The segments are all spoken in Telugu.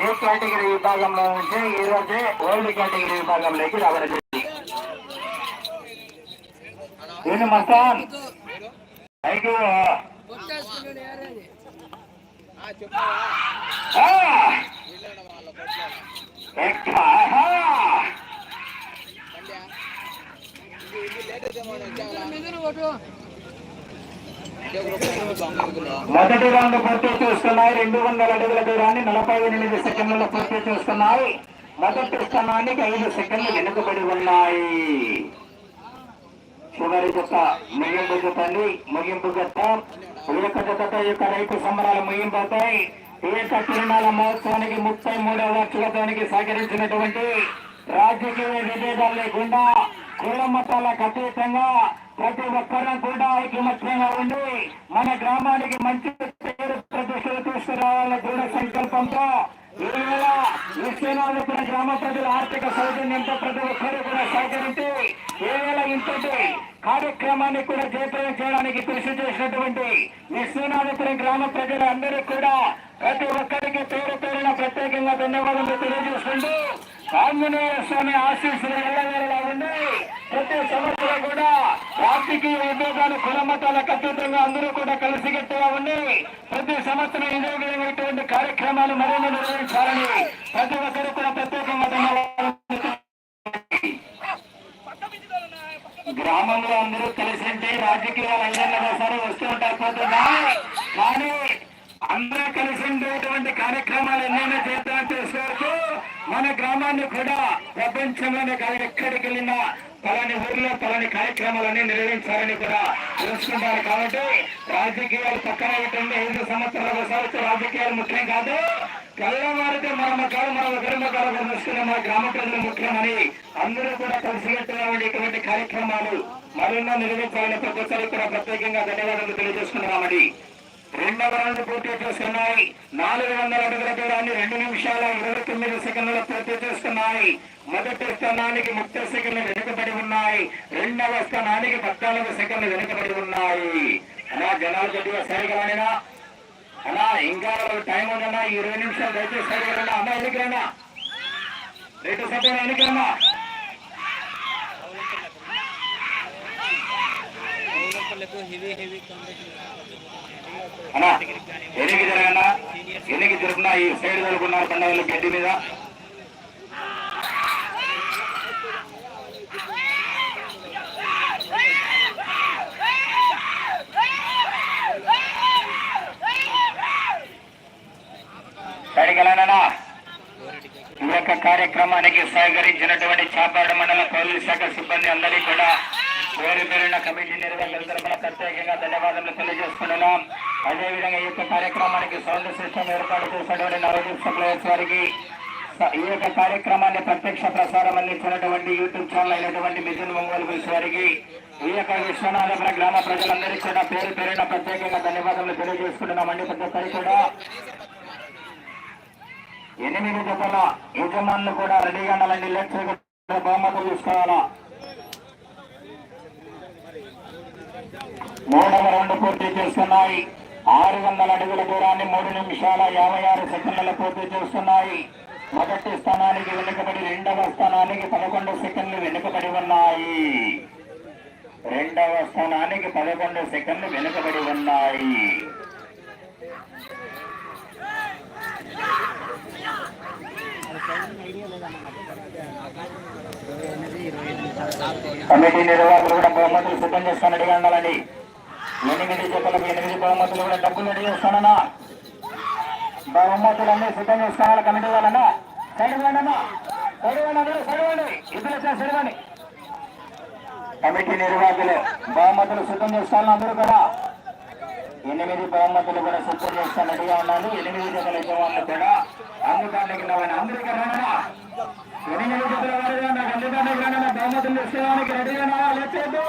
ఏ కేటగిరీ విభాగంలో ఉంటే ఈ రోజే ఓల్డ్ కేటగిరీ విభాగంలోకి రావడం జరిగింది. ఏంటి మస్తాన్? Thank you. మొదటి రౌండ్ పూర్తి చేసుకున్నాయి. రెండు వందల అడుగుల దూరాన్ని నలభై ఎనిమిది సెకండ్లలో పూర్తి చేసుకున్నాయి. మొదటి స్థానానికి ఐదు సెకండ్లు వెనుకబడి ఉన్నాయి. చివరి జత ముగింపు జతండి. ముగింపు జత ఈ యొక్క జతతో ఈ యొక్క రైతు సంబరాలు ముగింపవుతాయి. ఈ యొక్క తిరునాల మహోత్సవానికి ముప్పై మూడవ లక్షలతోనికి సహకరించినటువంటి రాజకీయ విభేదాలు లేకుండా కుల మతాలకు అతీతంగా ప్రతి ఒక్కరూ కూడా ఐకమత్యంగా ఉండి మన గ్రామానికి మంచి పేరు ప్రతిష్టలు తీసుకురావాలనే దృఢ సంకల్పంతో ఇటీవల విశ్వనాథపురం గ్రామ ప్రజల ఆర్థిక సౌజన్యంతో ప్రతి ఒక్కరూ కూడా సహకరించి ఏవేళ ఇంతటి కార్యక్రమాన్ని కూడా జయప్రదం చేయడానికి కృషి చేసినటువంటి విశ్వనాథపురం గ్రామ ప్రజలందరికీ కూడా ప్రతి ఒక్కరికి పేరు పేరున ప్రత్యేకంగా ధన్యవాదాలు తెలియజేసుకుంటూ ఆంజనేయ స్వామి ఆశీస్సులు ఎల్లవేళలా ఉన్నాయి. ప్రతి సంవత్సరం కూడా రాజకీయ ఉద్యోగాలు కులమతాలకు అతీతంగా అందరూ కూడా కలిసికట్టుగా ఉండి ప్రతి సంవత్సరం ఇదే విధంగా ఇటువంటి కార్యక్రమాలు మరిన్ని నిర్వహించాలని ప్రతి ఒక్కరు కూడా ప్రత్యేకంగా గ్రామంలో అందరూ కలిసి ఉంటే రాజకీయాలు ఐదన్నర సరే వస్తూ ఉంటారు పోతున్నా కానీ అందరూ కలిసి ఉండేటువంటి కార్యక్రమాలు ఎన్నైనా చేద్దాం చేసుకోవచ్చు మన గ్రామాన్ని కూడా ప్రపంచంలోనే కాదు ఎక్కడికి వెళ్ళినా పలాని ఊర్లో పలాని కార్యక్రమాలన్నీ నిర్వహించాలని కూడా తెలుసుకుంటారు కాబట్టి రాజకీయాలు పక్కన పెట్టండి. ఐదు సంవత్సరాల ఒకసారి రాజకీయాలు ముఖ్యం కాదు. తెల్లవారితే మన మకాలు మన ఒకరి మకాలు మన గ్రామ ప్రజలు ముఖ్యమని అందరూ కూడా కలిసికట్టుగా ఇటువంటి కార్యక్రమాలు మరెన్నో నిర్వహించాలని ప్రతి ఒక్కరికి కూడా ప్రత్యేకంగా ధన్యవాదాలు తెలియజేసుకున్నామని రెండవ రౌండ్ పూర్తి చేసుకున్నాయి నాలుగు వందల అడుగుల దూరాన్ని రెండు నిమిషాల ఇరవై తొమ్మిది సెకండ్లు పూర్తి చేసుకున్నాయి మొదటి స్థానానికి ముప్పై సెకండ్లు వెనుకబడి ఉన్నాయి రెండవ స్థానానికి పద్నాలుగు సెకండ్లు వెనుకబడి ఉన్నాయి అలా జనాలు కొద్దిగా సరిగా అలా ఇంకా టైం ఉందన్నా ఇరవై నిమిషాలు దయచేసి సరిగా అమ్మ ఎన్నికలన్నా రైతు సభ్యులు ఎన్నికలన్నా హెవీ హెవీ అన్నా ఎన్నిక జరగన్నా ఎన్నిక జరుగుతున్నా ఈ సైడ్ జరుగుతున్నారు పండుగలు గడ్డి మీద. సైడ్కి ఈ యొక్క కార్యక్రమానికి సహకరించినటువంటి చాపాడు మండల పోలీస్ శాఖ సిబ్బంది అందరికీ కూడా పేరు పేరున కమిటీ నిర్వాహకుల తరఫున ప్రత్యేకంగా ధన్యవాదాలు తెలియజేస్తున్నాం అదేవిధంగా ఈ యొక్క కార్యక్రమానికి సౌండ్ సిస్టమ్ ఏర్పాటు చేసినటువంటి నవదీప్ సప్లయర్స్ వారికి ఈ యొక్క కార్యక్రమాన్ని ప్రత్యక్ష ప్రసారం అందించినటువంటి యూట్యూబ్ ఛానల్ అయినటువంటి మిథున్ ఒంగోలు గురించి వారికి ఈ యొక్క విశ్వనాథపురం గ్రామ ప్రజలందరికీ కూడా పేరు పేరున ప్రత్యేకంగా ధన్యవాదాలు తెలియజేసుకుంటున్నామండి. ప్రతి ఒక్కరికి కూడా ఎనిమిది జతల యజమానులు కూడా రెడీగా ఉండాలండి లెక్చర్ బహుమతులు తీసుకోవాలా? మూడవ రౌండ్ పూర్తి చేస్తున్నాయి ఆరు వందల అడుగుల దూరాన్ని మూడు నిమిషాల యాభై ఆరు సెకండ్ల పూర్తి చేస్తున్నాయి. మొదటి స్థానానికి వెనుకబడి రెండవ స్థానానికి పదకొండు సెకండ్లు వెనుకబడి ఉన్నాయి. రెండవ స్థానానికి పదకొండు సెకండ్లు వెనుకబడి ఉన్నాయి. కమిటీ నిర్వాహకులు కూడా బహుమతులు సిద్ధం చేస్తాను ఉండాలని ఎనిమిది జతలకు ఎనిమిది బహుమతులు కూడా డబ్బులు రెడీ చేస్తానన్నా బహుమతులన్నీ సిద్ధం చేసుకోవాలి కమిటీ వాళ్ళన్నా. సరివండి సరివండి సరివండి ఇద్దరు సరివండి కమిటీ నిర్వాహకులు బహుమతులు సిద్ధం చేస్తాను అందరూ కూడా ఎనిమిది బహుమతులు కూడా సిద్ధం చేస్తాను రెడీగా ఉన్నాను ఎనిమిది జతల యజమానులు కూడా అందుకానికి అందరికీ రండి ఎనిమిది జతల వారిగా నాకు అందుకానికి రండి బహుమతులు తీసుకోవడానికి రెడీగా లేదు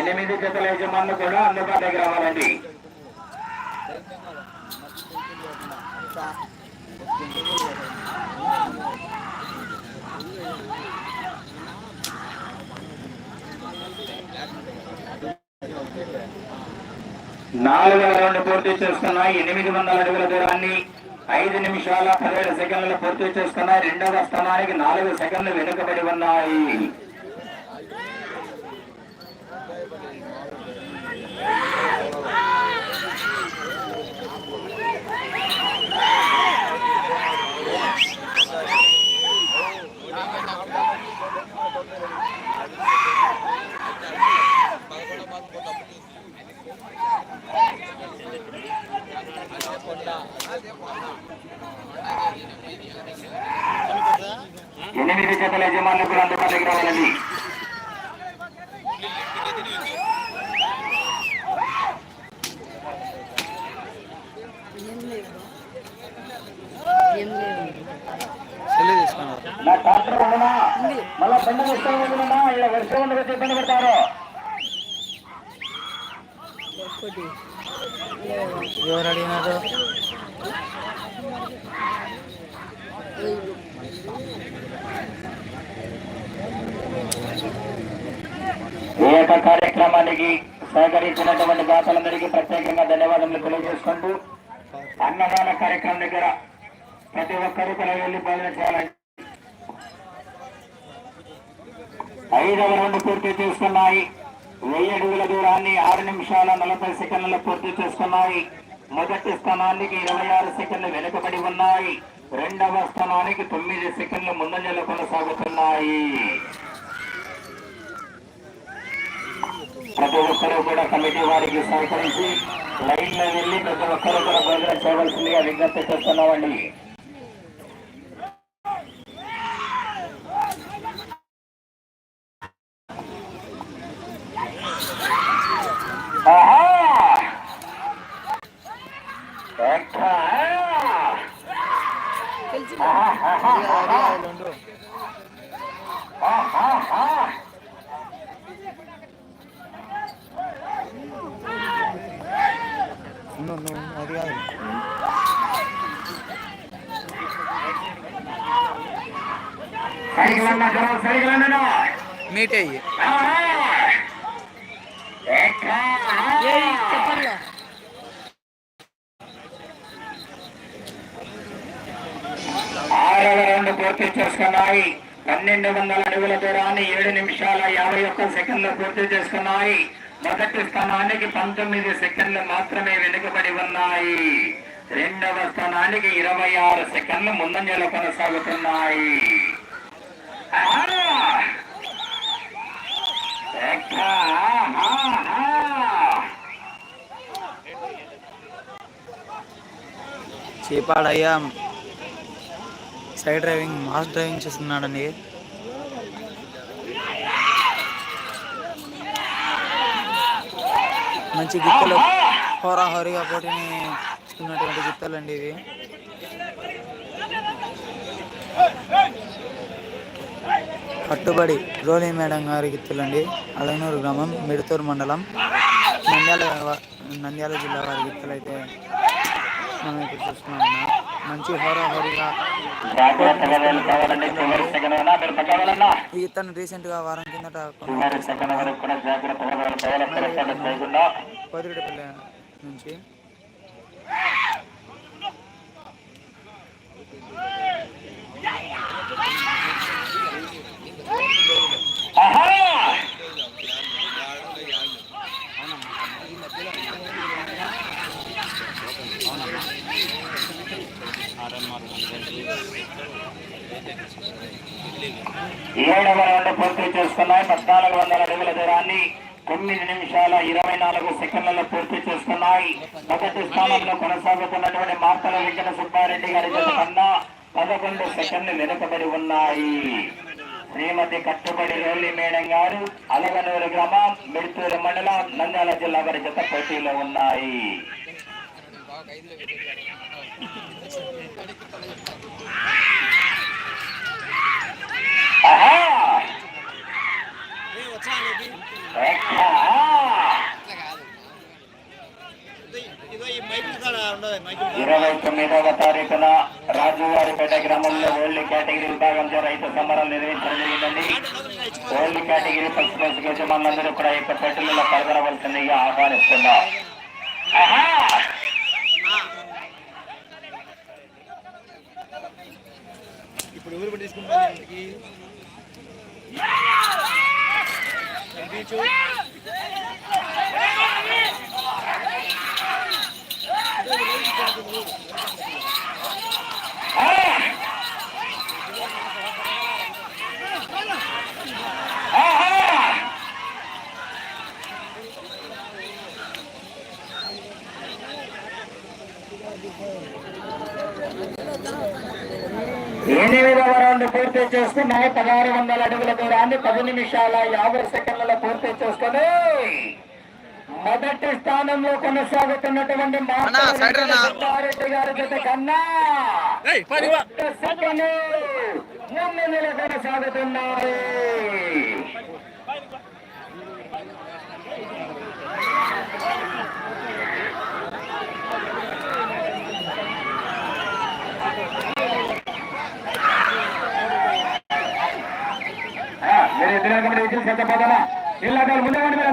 ఎనిమిది జతల యజమానులు కూడా అందుబాటులోకి రావాలండి. నాలుగవ రౌండ్ పూర్తి చేసుకున్నాయి ఎనిమిది వందల అడుగుల దూరాన్ని ఐదు నిమిషాల పదిహేడు సెకండ్లు పూర్తి చేసుకున్నాయి రెండవ స్థానానికి నాలుగు సెకండ్లు వెనుకబడి ఉన్నాయి. ఎనిమిది జతల యజమానులు కూడా అందుబాటులోకి రావాలండి నా ట్రాక్టర్ మళ్ళా బండ ఇష్టం ఉండనా ఇలా వర్షం ఉండగా ఇబ్బంది పెడతారు. ఎవరు అడిగినారు? యొక్క కార్యక్రమానికి సహకరించినటువంటి దాతలందరికీ ప్రత్యేకంగా ధన్యవాదములు తెలియజేసుకుంటూ అన్నదాన కార్యక్రమం దగ్గర ప్రతి ఒక్కరూ కూడా వెళ్ళి భోజనం చేయాలని ఐదవ రౌండ్ పూర్తి చేసుకున్నాయి. వెయ్యి అడుగుల దూరాన్ని ఆరు నిమిషాల నలభై సెకండ్లలో పూర్తి చేసుకున్నాయి. మొదటి స్థానానికి ఇరవై ఆరు సెకండ్లు వెనుకబడి ఉన్నాయి. రెండవ స్థానానికి తొమ్మిది సెకండ్లు ముందంజలు కొనసాగుతున్నాయి. ప్రతి ఒక్కరూ కూడా కమిటీ వారికి సహకరించి లైన్లో వెళ్ళి ప్రతి ఒక్కరూ కూడా భోజనం చేయవలసిందిగా విజ్ఞప్తి చేస్తున్నామండి ఆహా! ఎక్కా! ఆహాహాహా! ఆహాహా! అది కాదు సైకిల్ అన్నా జనం సైకిల్ అన్నా నీటే అయ్యి. ఆరవ రౌండ్ పూర్తి చేసుకున్నాయి. పన్నెండు వందల అడుగుల దూరాన్ని ఏడు నిమిషాల యాభై ఒక్క సెకండ్లు పూర్తి చేసుకున్నాయి. మొదటి స్థానానికి పంతొమ్మిది సెకండ్లు మాత్రమే వెనుకబడి ఉన్నాయి. రెండవ స్థానానికి ఇరవై ఆరు సెకండ్లు ముందంజలు కొనసాగుతున్నాయి. చేపాడయ్యా. సైడ్ డ్రైవింగ్ మాస్ డ్రైవింగ్ చేస్తున్నాడండి. మంచి గిత్తలు హోరాహోరీగా పోటీని ఇస్తున్నటువంటి గిత్తలు అండి ఇవి. కట్టుబడి రోలి మేడం గారికి గిత్తలండి అలనూరు గ్రామం మిడతూరు మండలం నంద్యాల నంద్యాల జిల్లా వారి గిత్తలు అయితే మనం ఇక్కడ చూస్తున్నాం మంచి హోరాహోరీగా ఈ ఇతను రీసెంట్గా వారం కిందట పొదిరిపల్లి నుంచి సెకండ్ వరకు కూడా జాగ్రత్తగా వెళ్ళిపోవాలి పొరపాటు చేయకుండా పొదిరెడ్డిపల్లి నుంచి ఆహా! ఏడవ రౌండ్ పూర్తి చేసుకున్నాయి. పద్నాలుగు వందల అడుగుల దూరాన్ని తొమ్మిది నిమిషాల ఇరవై నాలుగు సెకండ్లలో పూర్తి చేసుకున్నాయి. మొదటి స్థానంలో కొనసాగుతున్నటువంటి మార్తల వెంకట సుబ్బారెడ్డి గారి కన్నా పదకొండు సెకండ్లు వెనుకబడి ఉన్నాయి. శ్రీమతి కట్టుబడి రోలి మేడం గారు అలగనూరు గ్రామం మిడుతూరు మండలం నంద్యాల జిల్లా వారి జత పోటీలో ఉన్నాయి. ఇరవై తొమ్మిదవ తారీఖున రాజువారిపేట గ్రామంలో ఓల్డ్ కేటగిరీ విభాగంతో రైతు సమరం నిర్వహించడం జరిగిందండి. ఓల్డ్ కేటగిరీ పక్షి క్లాస్ యజమానులందరూ కూడా ఈ యొక్క పెట్టెలలో పాల్గొనవలసిందిగా ఆహ్వానిస్తున్నాం ఆహా! ఇప్పుడు ఎవరు తీసుకుంటారు ఇంటికి పూర్తి చేసుకున్నాయి. పదహారు వందల అడుగుల దూరాన్ని పది నిమిషాల యాభై సెకండ్లలో పూర్తి చేసుకుని మొదటి స్థానంలో కొనసాగుతున్నటువంటి అన్నా, సైడ్ రా అన్నా. రెడ్డి గారి జత కన్నా ముందు కొనసాగుతున్నారు ఆ, మీరు ఎదురు కబడ్డీ విజిల్ సిద్ధపడనా ఇల్లాదాలు ముందే ఉండి మీరు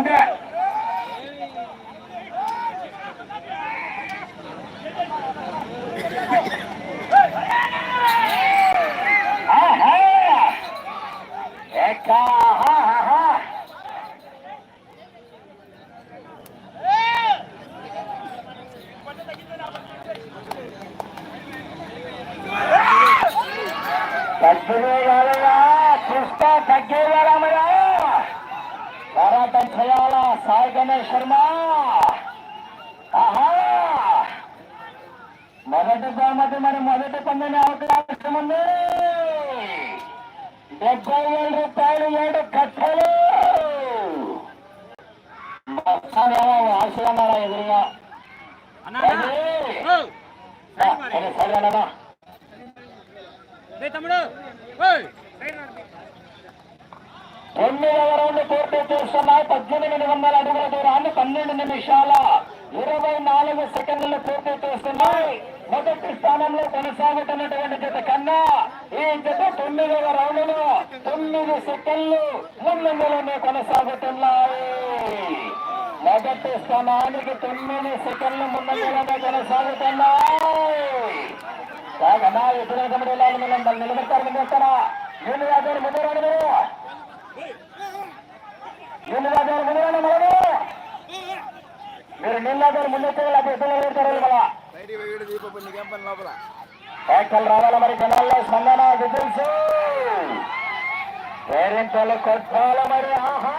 అంతే కృష్ణ తగ్గేవారమయ్యా పోరాటం చేయాలా సాయి గణేష్ శర్మ. ఆహా! మొదటి బహుమతి మరి మొదటి పొందిన అవకాశం ఉంది. డెబ్బై వేల రూపాయలు ఏడు కట్టలు. ఆశలన్నారా ఎదురుగా. సరే సరే అన్నదా రౌండ్ పూర్తి చేస్తున్నాయి పద్దెనిమిది వందల అడుగుల దూరాన్ని పన్నెండు నిమిషాల ఇరవై నాలుగు సెకండ్లు పూర్తి చేస్తున్నాయి. మొదటి స్థానంలో కొనసాగుతున్నటువంటి జత కన్నా ఈ జత తొమ్మిదవ రౌండ్లో తొమ్మిది సెకండ్లు ముందులోనే కొనసాగుతున్నాయి. మొదటి స్థానానికి తొమ్మిది సెకండ్లు ముందులోనే కొనసాగుతున్నాయి. కాదన్నా ఎదురు కమిటీ నిలబెట్టారు నిలబెట్టారా నేను అదే ముందు ముందుగానే మనము మీరు నీళ్ళగారు ముందెత్తే ఇద్దరు పెడతారు కదా. వ్యాఖ్యలు రావాల మరి జనాల్లో స్పందన విజిల్స్. పేరెంట్లు కొట్టాల మరి ఆహా.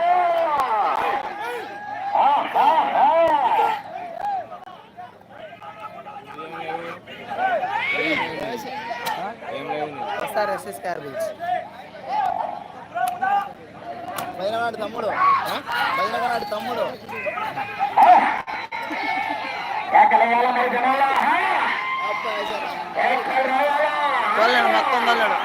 ఆహాహా. ఏం లేవు అబ్బా, వేశారు. వ్యాఖ్యలు రావాలా తోలేడు మొత్తం లేదు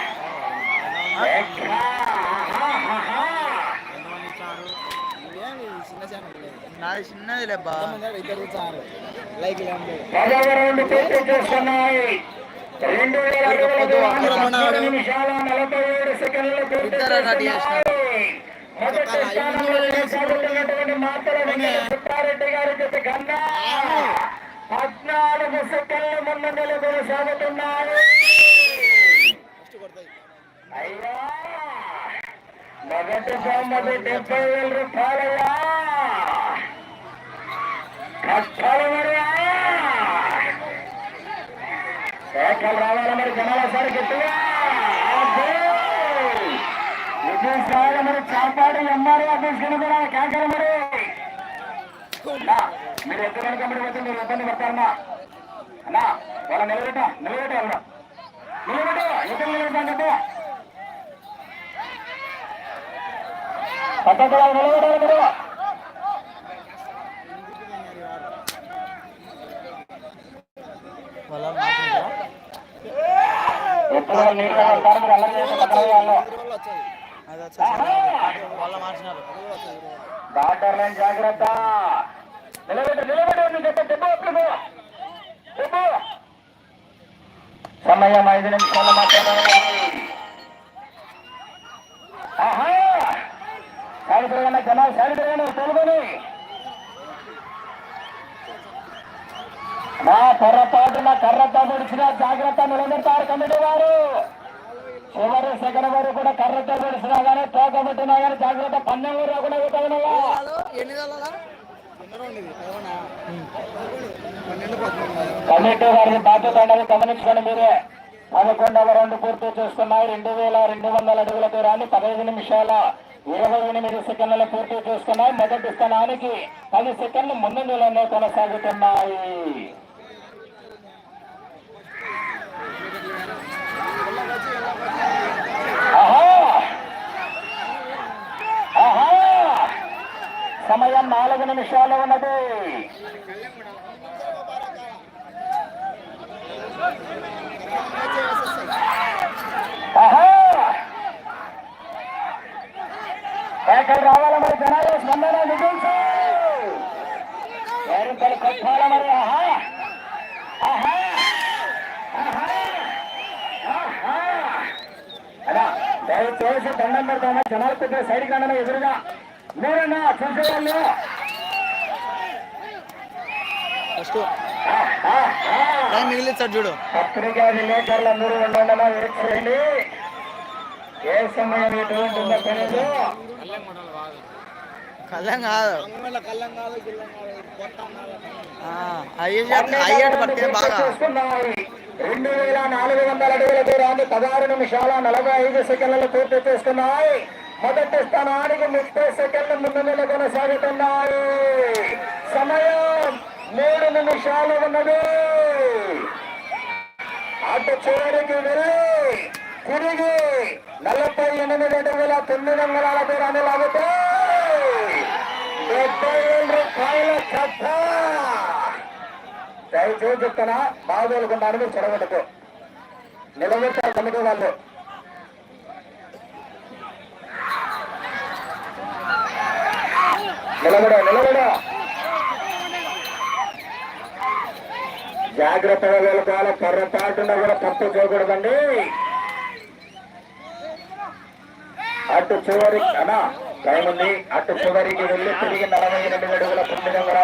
నాది చిన్నది లేబ్బా ఇద్దరు ఇచ్చారు లైక్ చేస్తున్నాయి ఇద్దరు రెడీ. పద్నాలుగు సెకండ్ల ముందంజలు కొనసాగుతున్నాయి ఫస్ట్ కొడతాయి అయ్యా. మొదటి బహుమతి డెబ్బై వేల రూపాయలయ్యా. కష్టాలు మరియా. ఏకలు రావాల మరి జనాల సారి గట్టిగా! విజయ్ మరి చాపాడు ఎంఆర్ఓ అధ్యక్షులు కూడా కేకలు మరి. మీరు ఎంత ఎక్కడ కమిటీ పోతే మీరు ఇబ్బంది పడతారన్నా అన్నా వాళ్ళ నిలబెట్ట నిలబెట్ట వాళ్ళ నిలబెట్ట ఎక్కడ నిలబెట్టా వాళ్ళు నిలబెట్టాలి మీరు. ఎప్పుడు నీళ్ళు ఉంటారు మీరు? అల్లరి చేస్తే పక్కన వాళ్ళు. డాక్టర్ లైన్ జాగ్రత్త. నిలబెట్టు నిలబెట్టు నీ చెత్త దెబ్బ సమయం ఐదు నిమిషాలు మాత్రమే ఆహా! తిరగండి జనాలు సైడ్ తిరగండి తోలుకొని నా పొరపాటున ముడిచిన జాగ్రత్త నిలబెడతారు కమిటీ వారు. చివరి సెకండ్ వరకు కూడా కర్రతో పెడుతున్నా కానీ తోక పెట్టినా కానీ జాగ్రత్త పన్నె కూడా అవుతావునయ్యా కమిటీ వారికి బాధ్యత అనేది గమనించుకోండి మీరే. పదకొండవ రౌండ్ పూర్తి చేసుకున్నాయి రెండు వేల రెండు వందల అడుగుల దూరాన్ని పదహైదు నిమిషాల ఇరవై ఎనిమిది సెకండ్లు పూర్తి చేసుకున్నాయి. మొదటి స్థానానికి పది సెకండ్లు ముందంజలోనే కొనసాగుతున్నాయి ఆహా! ఆహా! సమయం నాలుగు నిమిషాలు ఉన్నది. ఎక్కడ రావాలి మరి జనాలు? స్పందన నిధించు ఎరుకలు కొట్టాల మరి. ఆహా! ఆహా! అలా దయచేసి దండం పెడతామా? జనాలు పెట్టిన సైడ్ రండి ఎదురుగా. మీరన్నా చూసేవాళ్ళు మిగిలిస్తాడు చూడు పత్రికా విలేకరులు అందరూ ఏ సమయం ఎటువంటి తెలియదు కళ్ళం కాదు రెండు వేల నాలుగు వందల అడుగుల దూరాన్ని పదహారు నిమిషాల నలభై ఐదు సెకండ్లు పూర్తి చేస్తున్నాయి మొదటి స్థానానికి ముప్పై సెకండ్ల ముందు కొనసాగుతున్నాయి సమయం మూడు నిమిషాలు ఉన్నది. అటు చివరికి వెళ్ళి తిరిగి నలభై ఎనిమిది అడుగుల తొమ్మిది వందల దూరాన్ని లాగుతాయి. డెబ్బై ఏడు రూపాయల చట్ట దయచేసి చెప్తానా బాగోలుకుండా మీరు చెడగొట్టుకో నిలబెట్టారు కమిటీ వాళ్ళు. నిలబడ నిలబడ. జాగ్రత్తగా వెళ్ళాలి పొరపాటున కూడా తప్పు చేయకూడదండి. అటు చివరి అనా టైం ఉంది. అటు చివరికి వెళ్ళి తిరిగి నలభై ఎనిమిది అడుగుల తొమ్మిది వందల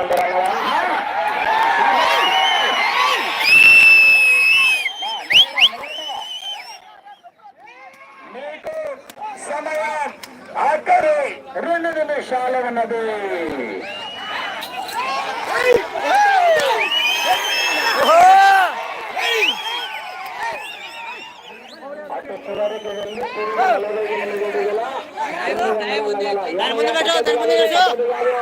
రెండు నిమిషాలు ఉన్నది అటు చివరికి వెళ్ళి తిరిగి నలభై ఎనిమిది అడుగుల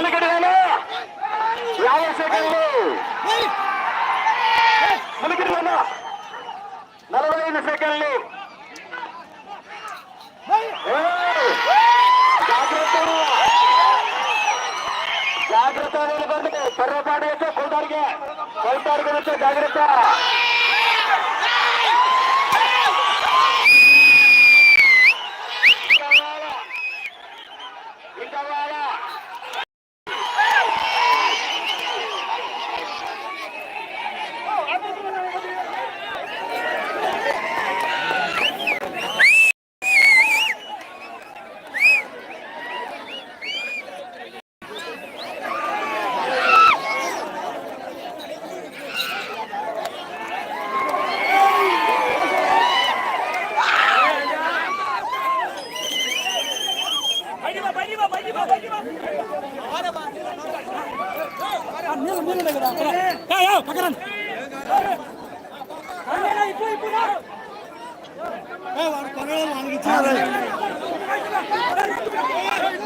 ములికిడివేనా యాభై సెకండ్లు ములికిడివేనా నలభై ఐదు సెకండ్లు ఏయ్! జాగ్రత్త జాగ్రత్త నిలబడి పొర్రపాటు వచ్చే కొల్తారికి కొల్తారికి వచ్చే జాగ్రత్త ఇంకా వాలా. ఇంకా వాలా.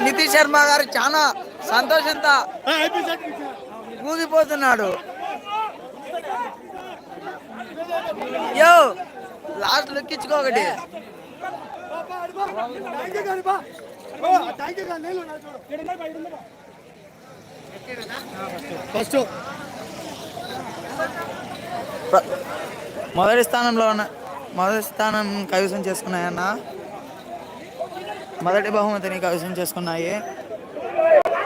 నితీష్ శర్మ గారు చాలా సంతోషంతో ఊగిపోతున్నాడు యో లాస్ట్ లెక్కించుకో ఒకటి. ఫస్ట్ ప్ర- మొదటి స్థానంలో ఉన్న మొదటి స్థానం కైవసం చేసుకున్నాయన్న. మొదటి బహుమతిని కైవసం చేసుకున్నాయి.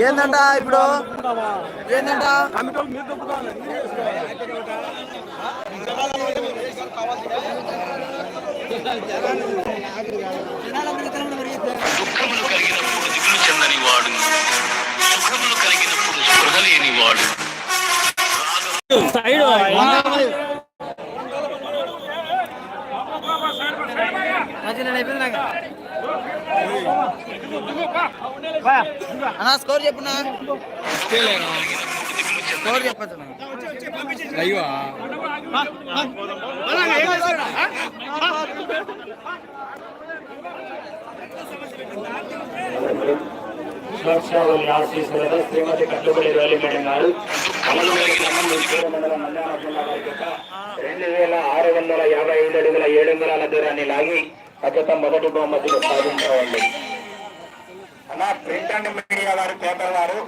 ఏందంట ఇప్పుడు? ఏందంట? దుఃఖములు కలిగినప్పుడు దిగులు చెందని వాడు సుఖములు కలిగినప్పుడు స్పృహ లేని వాడు అన్నా స్కోర్ చెప్పున్నా స్కోర్ చెప్పచ్చు ఆశీస్సులతో శ్రీమతి కట్టుబడి రైలు మేడం గారు రెండు వేల ఆరు వందల యాభై ఐదు అడుగుల ఏడు అంగుళాల దూరాన్ని లాగి అత్యంత మొదటి బహుమతిని సాధించవండి అన్న ప్రింట్ అండ్ మీడియా వారు పేపర్ వారు